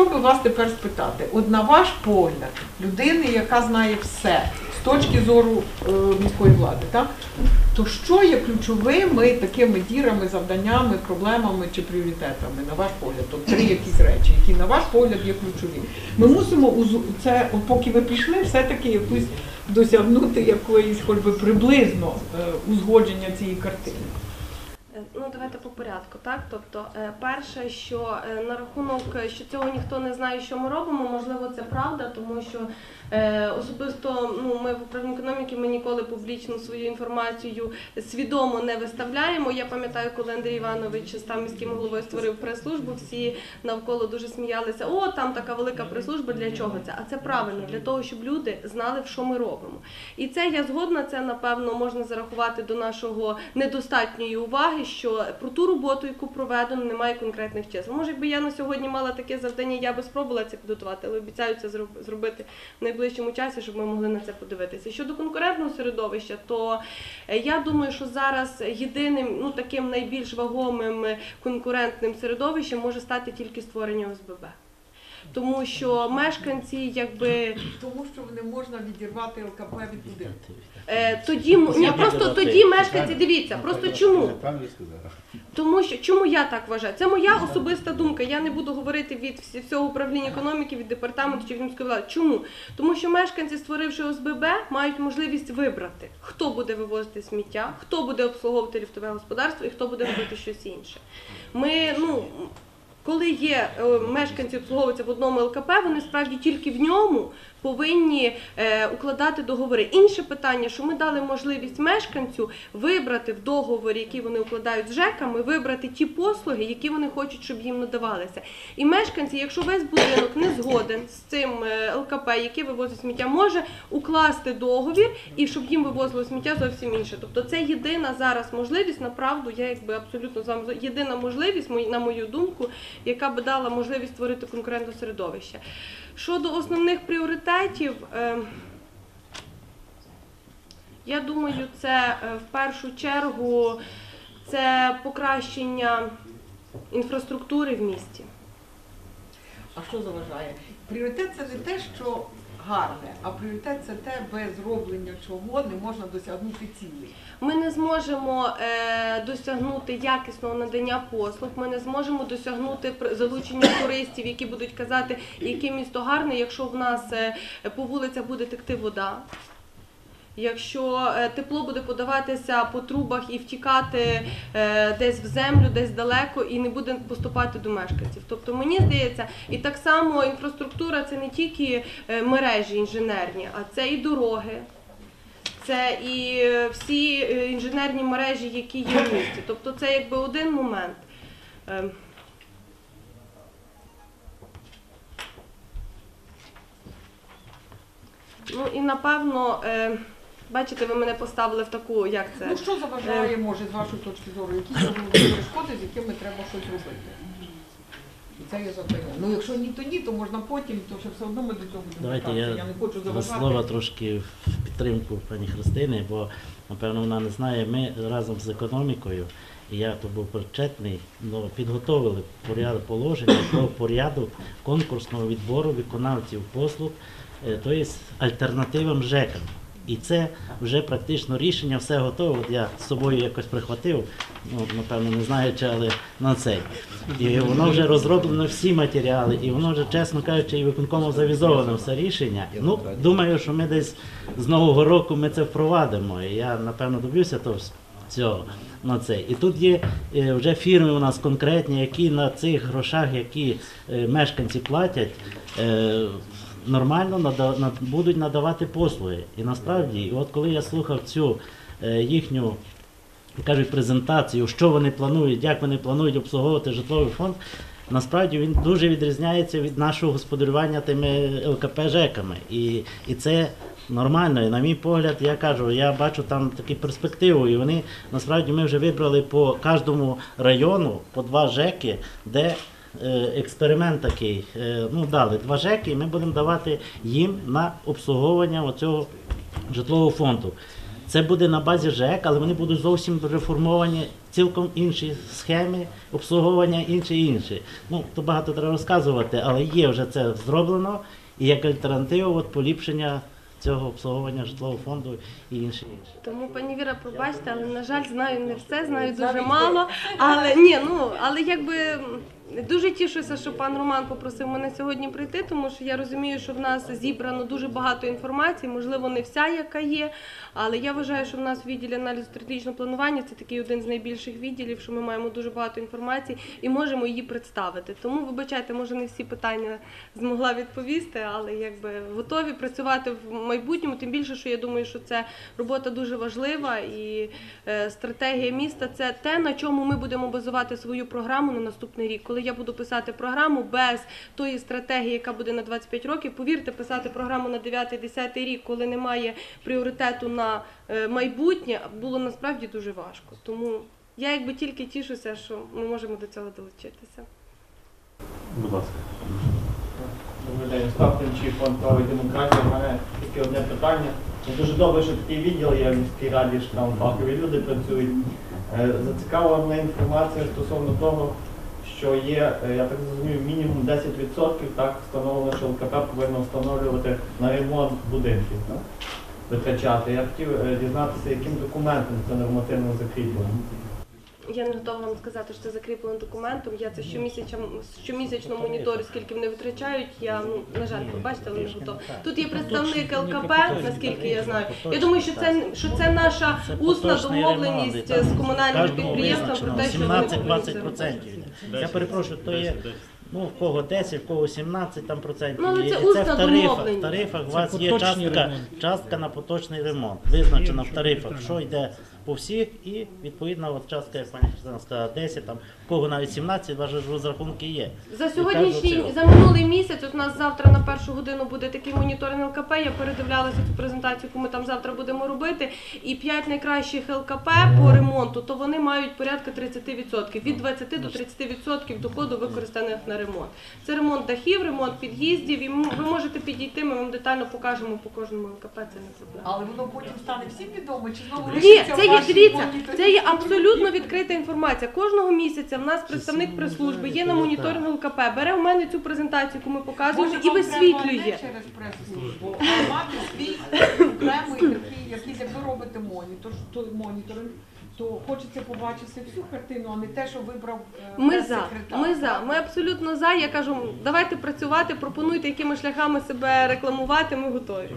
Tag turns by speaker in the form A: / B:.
A: якщо би вас тепер спитати, от на ваш погляд, людини, яка знає все з точки зору е, міської влади, так? то що є ключовими такими дірами, завданнями, проблемами чи пріоритетами, на ваш погляд? От три якісь речі, які на ваш погляд є ключові. Ми мусимо це, поки ви пішли, все-таки якусь досягнути якоїсь, хоч би приблизно е, узгодження цієї картини.
B: Ну, давайте по порядку, так? Тобто, е, перше, що е, на рахунок, що цього ніхто не знає, що ми робимо, можливо, це правда, тому що е, особисто ну, ми в управлінні економіки ми ніколи публічно свою інформацію свідомо не виставляємо. Я пам'ятаю, коли Андрій Іванович став міським головою, створив прес-службу, всі навколо дуже сміялися. О, там така велика прес-служба, для чого це? А це правильно, для того, щоб люди знали, що ми робимо. І це я згодна, це напевно можна зарахувати до нашого недостатньої уваги, що про ту роботу, яку проведено, немає конкретних чисел. Може, якби я на сьогодні мала таке завдання, я би спробувала це підготувати, але обіцяю це зробити в найближчому часі, щоб ми могли на це подивитися. Щодо конкурентного середовища, то е, я думаю, що зараз єдиним, ну таким найбільш вагомим конкурентним середовищем може стати тільки створення ОСББ. Тому що мешканці, якби
A: Тому що не можна відірвати ЛКП від будинку.
B: Е, тоді ні, просто тоді мешканці дивіться, просто чому? Тому що чому я так вважаю? Це моя особиста думка. Я не буду говорити від всього управління економіки, від департаменту чи від міської влади. Чому? Тому що мешканці, створивши ОСББ, мають можливість вибрати, хто буде вивозити сміття, хто буде обслуговувати ліфтове господарство і хто буде робити щось інше. Ми ну. Коли є е, мешканці обслуговуються в одному ЛКП, вони справді тільки в ньому повинні е, укладати договори. Інше питання, що ми дали можливість мешканцю вибрати в договорі, який вони укладають з ЖЕКами, вибрати ті послуги, які вони хочуть, щоб їм надавалися. І мешканці, якщо весь будинок не згоден з цим е, ЛКП, який вивозить сміття, може укласти договір і щоб їм вивозило сміття зовсім інше. Тобто це єдина зараз можливість, направду, я якби абсолютно з вами єдина можливість, на мою думку, яка би дала можливість створити конкурентне середовище. Щодо основних пріоритетів, е, я думаю, це е, в першу чергу це покращення інфраструктури в місті.
A: А що заважає? Пріоритет це не те, що гарне, а пріоритет це те, без зроблення чого не можна досягнути цілі.
B: Ми не зможемо е, досягнути якісного надання послуг. Ми не зможемо досягнути залучення туристів, які будуть казати, яке місто гарне, якщо в нас е, по вулицях буде текти вода. Якщо е, тепло буде подаватися по трубах і втікати е, десь в землю, десь далеко, і не буде поступати до мешканців. Тобто мені здається, і так само інфраструктура це не тільки е, мережі інженерні, а це і дороги, це і всі інженерні мережі, які є в місті. Тобто це якби один момент. Ем, Ну і напевно, бачите, ви мене поставили в таку, як це?
A: Ну що заважає, може, з вашої точки зору, які перешкоди, з якими треба щось робити? Це. Ну якщо ні, то ні, то можна потім, то що все одно ми до цього будемо
C: Давайте я
A: я не хочу заважати.
C: слова трошки в підтримку пані Христини, бо напевно вона не знає. Ми разом з економікою, і я то був причетний, ну, підготовили порядок положення про порядок конкурсного відбору виконавців послуг, е, тобто альтернативам ЖЕКам. І це вже практично рішення, все готове. От я з собою якось прихватив, ну, напевно, не знаю, чи але на цей. І воно вже розроблено всі матеріали, і воно вже, чесно кажучи, і виконкомом завізовано все рішення. Ну, думаю, що ми десь з нового року ми це впровадимо. І я, напевно, доб'юся того цього. На це. І тут є е, вже фірми у нас конкретні, які на цих грошах, які е, мешканці платять, е, нормально нада- над- будуть надавати послуги. І насправді, от коли я слухав цю е, їхню кажуть, презентацію, що вони планують, як вони планують обслуговувати житловий фонд. Насправді він дуже відрізняється від нашого господарювання тими ЛКП ЖЕКами. І, і це нормально. І на мій погляд, я кажу, я бачу там таку перспективу. І вони насправді ми вже вибрали по кожному району по два ЖЕКи, де експеримент такий. Е, ну, дали два ЖЕКи, і ми будемо давати їм на обслуговування оцього житлового фонду. Це буде на базі ЖЕК, але вони будуть зовсім реформовані, цілком інші схеми, обслуговування інше інше. Ну, то багато треба розказувати, але є вже це зроблено, і як альтернатива от, поліпшення цього обслуговування житлового фонду і інше інше.
B: Тому, пані Віра, пробачте, але на жаль, знаю не все, знаю дуже мало. Але ні, ну але якби дуже тішуся, що пан Роман попросив мене сьогодні прийти, тому що я розумію, що в нас зібрано дуже багато інформації, можливо, не вся, яка є. Але я вважаю, що в нас в відділі аналізу стратегічного планування це такий один з найбільших відділів, що ми маємо дуже багато інформації і можемо її представити. Тому вибачайте, може не всі питання змогла відповісти, але якби готові працювати в майбутньому. Тим більше, що я думаю, що це робота дуже важлива і е, стратегія міста це те, на чому ми будемо базувати свою програму на наступний рік. Коли я буду писати програму без тої стратегії, яка буде на 25 років, повірте, писати програму на 9-10 рік, коли немає пріоритету на е, майбутнє, було насправді дуже важко. Тому я якби тільки тішуся, що ми можемо до цього долучитися.
D: Будь ласка.
E: Добрий день, Остап фонд права і. У мене тільки одне питання. Дуже добре, що такий відділ є в міській раді, що там фахові люди працюють. Е, Зацікавила мене інформація стосовно того, що є, е, я так зрозумів, мінімум 10% так встановлено, що ЛКП повинно встановлювати на ремонт будинків. так? Витрачати. Я хотів е, дізнатися, яким документом це нормативно закріплено.
B: Я не готова вам сказати, що це закріплено документом. Я це щомісячно, щомісячно моніторю, скільки вони витрачають. Я ну на жаль, пробачте, але не готова. Тут є представник ЛКП, наскільки я знаю. Я думаю, що це що це наша усна домовленість з
C: комунальними
B: комунальним підприємством про те, що вони будуть це
C: 17-20%.
B: робити.
C: Я перепрошую, то є ну, в кого 10, в кого 17 там процентів.
B: Ну, але це
C: І
B: усна
C: в тарифах. В тарифах у вас є
F: поточний
C: частка,
F: ремонт.
C: частка на поточний ремонт. Визначена в тарифах, що йде по всіх, і відповідно от частка, як пані Христина сказала, 10, там, в кого навіть 17, ваші ж розрахунки є.
B: За сьогоднішній за минулий місяць. От у нас завтра на першу годину буде такий моніторинг ЛКП. Я передивлялася цю презентацію, яку ми там завтра будемо робити. І п'ять найкращих ЛКП по ремонту, то вони мають порядка 30%. від 20 до 30% доходу використаних на ремонт. Це ремонт дахів, ремонт під'їздів. І ви можете підійти. Ми вам детально покажемо по кожному ЛКП. Це не проблема.
A: Але воно потім стане всім відомо, чи знову
B: Ні, це є дивіться, це є абсолютно відкрита інформація. Кожного місяця в нас представник прес-служби є на моніторингу ЛКП, бере в мене цю презентацію, яку ми показуємо,
A: Може,
B: і висвітлює.
A: не через прес-службу, а мати свій окремий такий, якийсь, як ви робите монітор, то моніторинг, то хочеться побачити всю картину, а не те, що вибрав е,
B: Ми за,
A: прес-секретар.
B: ми за, ми абсолютно за. Я кажу, давайте працювати, пропонуйте, якими шляхами себе рекламувати. Ми готові.